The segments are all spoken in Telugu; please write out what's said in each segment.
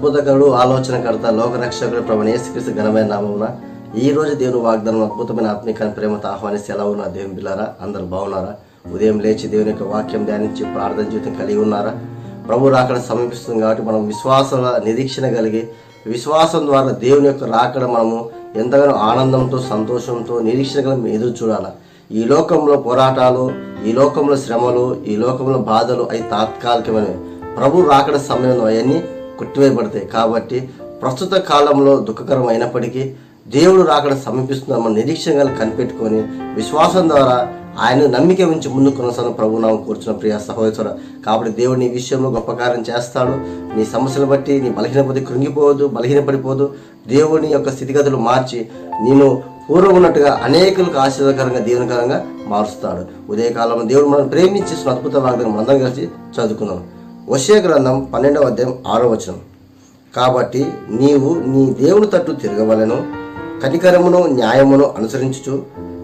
అద్భుతకరుడు ఆలోచనకర్త లోకరక్షకుడు ప్రభు యేసుక్రీస్తు ఘనమైన నామమున ఈ రోజు దేవుని వాగ్దానం అద్భుతమైన ఆత్మీయ ప్రేమతో ఆహ్వానిస్తే ఎలా ఉన్నారు దేవుని బిల్లారా అందరు బాగున్నారా? ఉదయం లేచి దేవుని యొక్క వాక్యం ధ్యానించి ప్రార్థన జీవితం కలిగి ఉన్నారా? ప్రభు రాకడ సమీపిస్తుంది కాబట్టి మనం విశ్వాసం నిరీక్షణ కలిగి విశ్వాసం ద్వారా దేవుని యొక్క రాకడ మనము ఎంతగానో ఆనందంతో సంతోషంతో నిరీక్షణ కలిగి ఎదురు చూడాలి? ఈ లోకంలో పోరాటాలు ఈ లోకంలో శ్రమలు ఈ లోకంలో బాధలు అవి తాత్కాలికమైనవి. ప్రభు రాకడ సమయంలో అవన్నీ కొట్టివేయబడతాయి. కాబట్టి ప్రస్తుత కాలంలో దుఃఖకరం అయినప్పటికీ దేవుడు రాకడ సమీపిస్తున్నామని మన కనిపెట్టుకొని విశ్వాసం ద్వారా ఆయన నమ్మిక ఉంచి ముందు కొనసాగిన ప్రభు నామం కూర్చున్న ప్రియ సహోదర కాబట్టి దేవుడు నీ విషయంలో గొప్ప కార్యం చేస్తాడు. నీ సమస్యలు బట్టి నీ బలహీనపడి కృంగిపోవద్దు బలహీనపడిపోదు. దేవుని యొక్క స్థితిగతులు మార్చి నేను పూర్వం ఉన్నట్టుగా అనేకులకు ఆశీర్వదకరంగా దీవెనకరంగా మారుస్తాడు. ఉదయకాలంలో దేవుడు మనం ప్రేమించి అద్భుత వాగ్దానం అందరం కలిసి చదువుకున్నాం వశే గ్రంథం పన్నెండవ అధ్యాయం ఆరో వచనం. కాబట్టి నీవు నీ దేవుని తట్టు తిరగవలను కనికరమును న్యాయమును అనుసరించుచు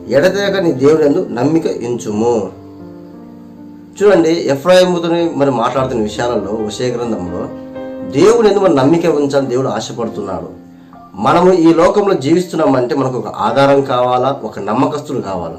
ఎడతెగ నీ దేవుడందు నమ్మిక ఎంచుము. చూడండి ఎఫ్రాయిముతోని మరి మాట్లాడుతున్న విషయాలలో వశే గ్రంథంలో దేవుని ఎందుకు నమ్మిక ఉంచాలని దేవుడు ఆశపడుతున్నాడు. మనము ఈ లోకంలో జీవిస్తున్నామంటే మనకు ఒక ఆధారం కావాలా? ఒక నమ్మకస్తుడు కావాలా?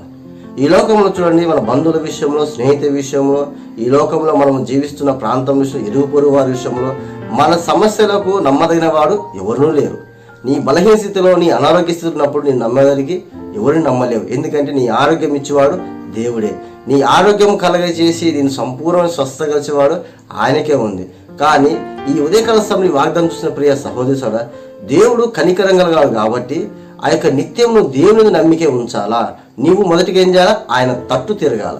ఈ లోకంలో చూడండి మన బంధువుల విషయంలో స్నేహితుల విషయంలో ఈ లోకంలో మనం జీవిస్తున్న ప్రాంతం విషయం ఇరుగు పొరుగు వారి విషయంలో మన సమస్యలకు నమ్మదగిన వాడు ఎవరూ లేరు. నీ బలహీన స్థితిలో నీ అనారోగ్య స్థితిలో ఉన్నప్పుడు నీ నమ్మగలిగి ఎవరిని నమ్మలేవు. ఎందుకంటే నీ ఆరోగ్యం ఇచ్చేవాడు దేవుడే. నీ ఆరోగ్యం కలగజేసి నేను సంపూర్ణ స్వస్థగలిచేవాడు ఆయనకే ఉంది. కానీ ఈ ఉదయకాల సమయం వాగ్దానం చూసిన ప్రియ సహోదరుడ దేవుడు కనికరంగా కాబట్టి ఆ యొక్క నిత్యం నువ్వు దేవుని నమ్మికే ఉంచాలా? నీవు మొదటిగా ఏం చేయాలా? ఆయన తట్టు తిరగాల.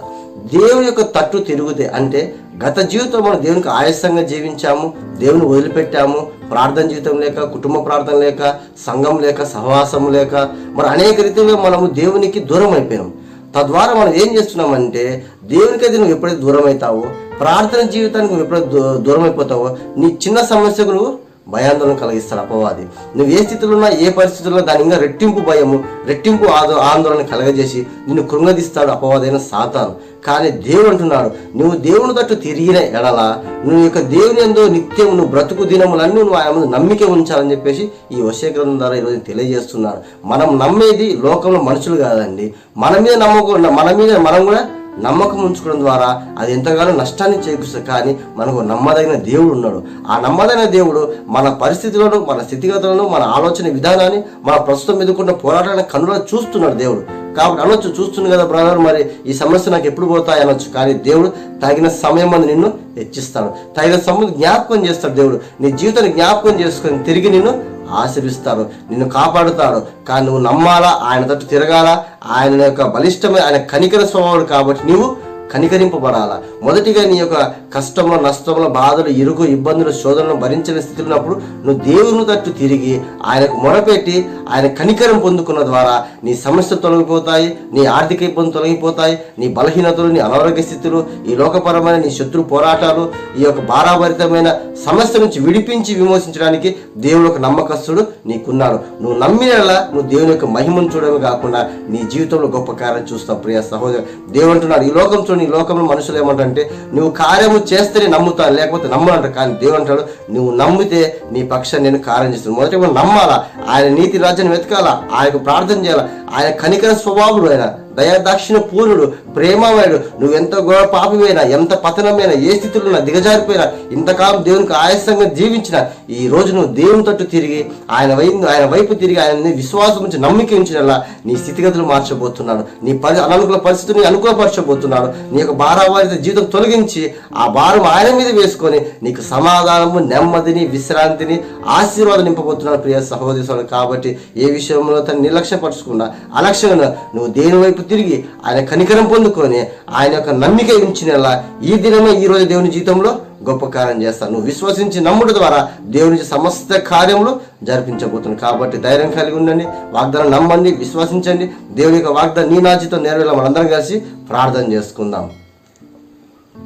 దేవుని యొక్క తట్టు తిరుగుతే అంటే గత జీవితం మనం దేవునికి ఆయాసంగా జీవించాము దేవుని వదిలిపెట్టాము. ప్రార్థన జీవితం లేక కుటుంబ ప్రార్థన లేక సంఘం లేక సహవాసం లేక మరి అనేక రీతిలో మనము దేవునికి దూరం అయిపోయాము. తద్వారా మనం ఏం చేస్తున్నామంటే దేవునికి అది నువ్వు ఎప్పుడైతే దూరం అవుతావో ప్రార్థన జీవితానికి నువ్వు ఎప్పుడైతే దూ- దూరం అయిపోతావో నీ చిన్న సమస్యకు నువ్వు భయాందోళన కలిగిస్తాడు అపవాది. నువ్వు ఏ స్థితిలో ఉన్నా ఏ పరిస్థితుల్లో దాని ఇంకా రెట్టింపు భయము రెట్టింపు ఆదో ఆందోళన కలగజేసి నిన్ను కృంగదీస్తాడు అపవాదైన సాతాను. కానీ దేవుడు అంటున్నాడు నువ్వు దేవుని తట్టు తిరిగిన ఎడల నువ్వు యొక్క దేవుని ఎందు నిత్యం నువ్వు బ్రతుకు దినములన్నీ నువ్వు ఆయన ముందు నమ్మిక ఉంచాలని చెప్పేసి ఈ వశయ గ్రంథం ద్వారా ఈరోజు తెలియజేస్తున్నాడు. మనం నమ్మేది లోకంలో మనుషులు కాదండి. మన మీద నమ్మకుండా మన మీద మనం కూడా నమ్మకం ఉంచుకోవడం ద్వారా అది ఎంతగానో నష్టాన్ని చేకూరుస్తుంది. కానీ మనకు నమ్మదగిన దేవుడు ఉన్నాడు. ఆ నమ్మదగిన దేవుడు మన పరిస్థితులను మన స్థితిగతులను మన ఆలోచన విధానాన్ని మన ప్రస్తుతం ఎదుర్కొన్న పోరాటాన్ని కనులో చూస్తున్నాడు దేవుడు. కాబట్టి అనొచ్చు చూస్తుంది కదా బ్రదర్ మరి ఈ సమస్య నాకు ఎప్పుడు పోతాయి అనొచ్చు. కానీ దేవుడు తగిన సమయం అని నిన్ను హెచ్చిస్తాడు. తగిన సమయం జ్ఞాపకం చేస్తాడు దేవుడు. నీ జీవితాన్ని జ్ఞాపకం చేసుకొని తిరిగి నిన్ను ఆశీర్విస్తాడు నిన్ను కాపాడుతాడు కానీ నువ్వు నమ్మాలా? ఆయన తట్టు తిరగాల? ఆయన యొక్క బలిష్టమైన ఆయన కనికర స్వభావుడు కాబట్టి నీవు కనికరింపబడాలా? మొదటిగా నీ యొక్క కష్టంలో నష్టంలో బాధలు ఇరుకు ఇబ్బందులు శోధనలు భరించని స్థితిలో ఉన్నప్పుడు నువ్వు దేవుని తట్టు తిరిగి ఆయనకు మొరపెట్టి ఆయన కనికరం పొందుకున్న ద్వారా నీ సమస్యలు తొలగిపోతాయి నీ ఆర్థిక ఇబ్బందులు తొలగిపోతాయి నీ బలహీనతలు నీ అనారోగ్య స్థితులు ఈ లోకపరమైన నీ శత్రు పోరాటాలు ఈ యొక్క భారాభరితమైన సమస్య నుంచి విడిపించి విమోచించడానికి దేవుడు ఒక నమ్మకస్తుడు నీకున్నాడు. నువ్వు నమ్మినలా నువ్వు దేవుని యొక్క మహిమను చూడడమే కాకుండా నీ జీవితంలో గొప్ప కార్యం చూస్తావు ప్రియ సహోదరు. దేవుడు అంటున్నాడు ఈ లోకం చూడండి ఈ లోకంలో మనుషులు ఏమంటే నువ్వు కార్యము చేస్తేనే నమ్ముతాను లేకపోతే నమ్మనంట కానీ దేవుడు అంటాడు నువ్వు నమ్మితే నీ పక్షాన్ని నేను కార్యం చేస్తాను. మొదటి మనం నమ్మాలా? ఆయన నీతి రాజ్యాన్ని వెతకాలా? ఆయనకు ప్రార్థన చేయాలా? ఆయన కనికర స్వభావుడు ఆయన. దయాదాక్షిణ పూర్ణుడు ప్రేమమయుడు నువ్వు ఎంత గొడవ పాపమైనా ఎంత పతనమైన ఏ స్థితిలో ఉన్నా దిగజారిపోయినా ఇంతకాలం దేవునికి ఆయాసంగా జీవించిన ఈ రోజు నువ్వు దేవుని తట్టు తిరిగి ఆయన వైపు ఆయన వైపు తిరిగి ఆయన విశ్వాసం నుంచి నమ్మిక ఉంచినలా నీ స్థితిగతులు మార్చబోతున్నాడు. నీ పరి అననుకూల పరిస్థితిని అనుకూలపరచబోతున్నాడు. నీ యొక్క భారావారిత జీవితం తొలగించి ఆ భారం ఆయన మీద వేసుకొని నీకు సమాధానము నెమ్మదిని విశ్రాంతిని ఆశీర్వాదం నింపబోతున్నాడు ప్రియ సహోదరి కాబట్టి ఏ విషయంలో తను నిర్లక్ష్యపరచకుండా అలక్ష్యంగా నువ్వు దేని వైపు తిరిగి ఆయన కనికరం పొందుకొని ఆయన యొక్క నమ్మిక ఉంచినలా ఈ దినమే ఈ రోజు దేవుని జీవితంలో గొప్ప కార్యం చేస్తాను. నువ్వు విశ్వసించి నమ్ముడు ద్వారా దేవుని సమస్త కార్యములు జరిపించబోతున్నాను. కాబట్టి ధైర్యం కలిగి ఉండండి వాగ్దానం నమ్మండి విశ్వసించండి. దేవుని యొక్క వాగ్దానం నీ నాచితో నెరవేళ మనందరం కలిసి ప్రార్థన చేసుకుందాం.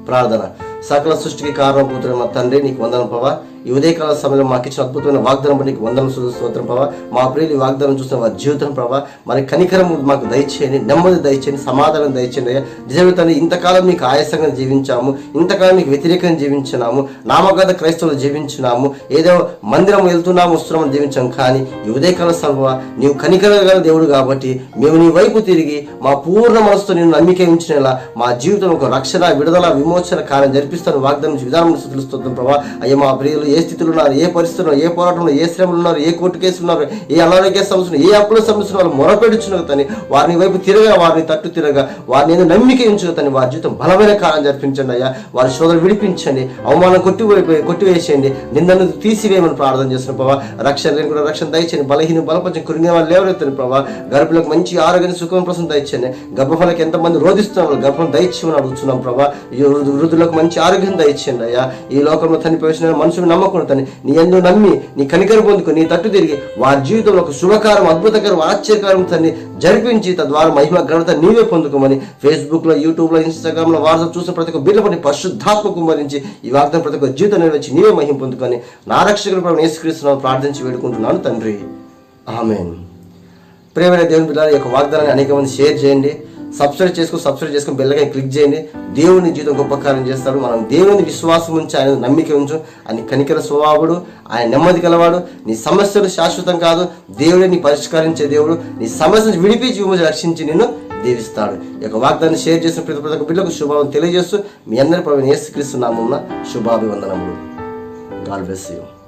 ప్రార్థన. సకల సృష్టికి కారణం పోతున్న తండ్రి నీకు వందన ప్రభా. ఈ ఉదయకాల సమయంలో మాకు ఇచ్చిన అద్భుతమైన వాగ్దానం బట్టి వందనం స్తోత్రం ప్రభావ మా ప్రియులు ఈ వాగ్దానం చూసిన వారి జీవితం ప్రభావ మరి కనికరం మాకు దయచేయండి నెమ్మది దయచేయండి సమాధానం దయచేయండి. అయ్యా ఇంతకాలం మీకు ఆయాసంగా జీవించాము ఇంతకాలం మీకు వ్యతిరేకంగా జీవించినాము నామగత క్రైస్తవులు జీవించినాము ఏదో మందిరం వెళ్తున్నాము వస్తున్నామని జీవించాం. కానీ ఈ ఉదయకాల సభ నీవు కనికరగల దేవుడు కాబట్టి మేము నీ వైపు తిరిగి మా పూర్ణ మనసుతో నేను నమ్మిక ఉంచినలా మా జీవితం ఒక రక్షణ విడుదల విమోచన కార్యం జరిపిస్తాను. వాగ్దానం విధానం తెలుస్తుంది ప్రభా. అయ్యా మా ప్రియులు ఏ స్థితిలో ఉన్నారు ఏ పరిస్థితుల్లో ఏ పోరాటంలో ఏ శ్రమలు ఉన్నారు ఏ కోర్టు కేసులు ఉన్నారు ఏ అనారోగ్య సమస్యలు ఏ అప్పుల సమస్యలు వాళ్ళు మొరపెడుచున్నారు తని వారిని వైపు తిరగా వారిని తట్టు తిరగా వారిని ఏదో నమ్మిక ఉంచుగా తని వారి జీవితం బలమైన కాలం జరిపించండి అయ్యా వారి శోధన విడిపించండి అవమానం కొట్టి కొట్టివేసేయండి నిన్నను తీసివేయమని ప్రార్థన చేస్తున్న ప్రభావ రక్షణ లేని కూడా రక్షణ దయచేయండి బలహీన బలపంచం కురిగిన వాళ్ళు లేవనెత్తండి ప్రభావ గర్భులకు మంచి ఆరోగ్యం సుఖం ప్రసం దయచేయండి. గర్భఫలకు ఎంతమంది రోధిస్తున్నారు గర్భం దయచేయమని అడుగుతున్నాం ప్రభా. ఈ వృద్ధులకు మంచి ఆరోగ్యం దయచేయండి అయ్యా. ఈ లోకంలో చనిపోయిన మనుషులు నమ్మకుండా తని నీ ఎందు నమ్మి నీ కనికరు పొందుకు నీ తట్టు తిరిగి వారి జీవితంలో ఒక శుభకారం అద్భుతకరం ఆశ్చర్యకరం తన్ని జరిపించి తద్వారా మహిమ ఘనత నీవే పొందుకోమని ఫేస్బుక్లో యూట్యూబ్లో ఇన్స్టాగ్రామ్లో లో వాట్సాప్ చూసిన ప్రతి ఒక్క బిడ్డ పరిశుద్ధాత్మ కుమరించి ఈ వాగ్దానం ప్రతి ఒక్క జీవితం నెరవేర్చి నీవే మహిమ పొందుకొని నా రక్షకులు ప్రభు యేసుక్రీస్తున్నాను ప్రార్థించి వేడుకుంటున్నాను తండ్రి. ఆమెన్. ప్రేమైన దేవుని బిడ్డల యొక్క వాగ్దానాన్ని అనేక మంది షేర్ చేయండి. సబ్స్క్రైబ్ చేసుకుని సబ్స్క్రైబ్ చేసుకుని బెల్లకాయ క్లిక్ చేయండి. దేవుని జీవితం గొప్ప కార్యం చేస్తాడు. మనం దేవుని విశ్వాసం ఉంచి ఆయన నమ్మిక ఉంచు. ఆయన కనికర స్వభావుడు ఆయన నెమ్మది గలవాడు నీ సమస్యలు శాశ్వతం కాదు. దేవుడే నీ పరిష్కరించే దేవుడు. నీ సమస్యను విడిపించి విమోచన రక్షించి నిన్ను దీవిస్తాడు. ఈ యొక్క వాగ్దాన్ని షేర్ చేసిన ప్రతి ప్రతి ఒక్క బిడ్డకు శుభావం తెలియజేస్తూ మీ అందరి ప్రభు ఏసుక్రీస్తున్నామన్న శుభాభివందనములు. God bless you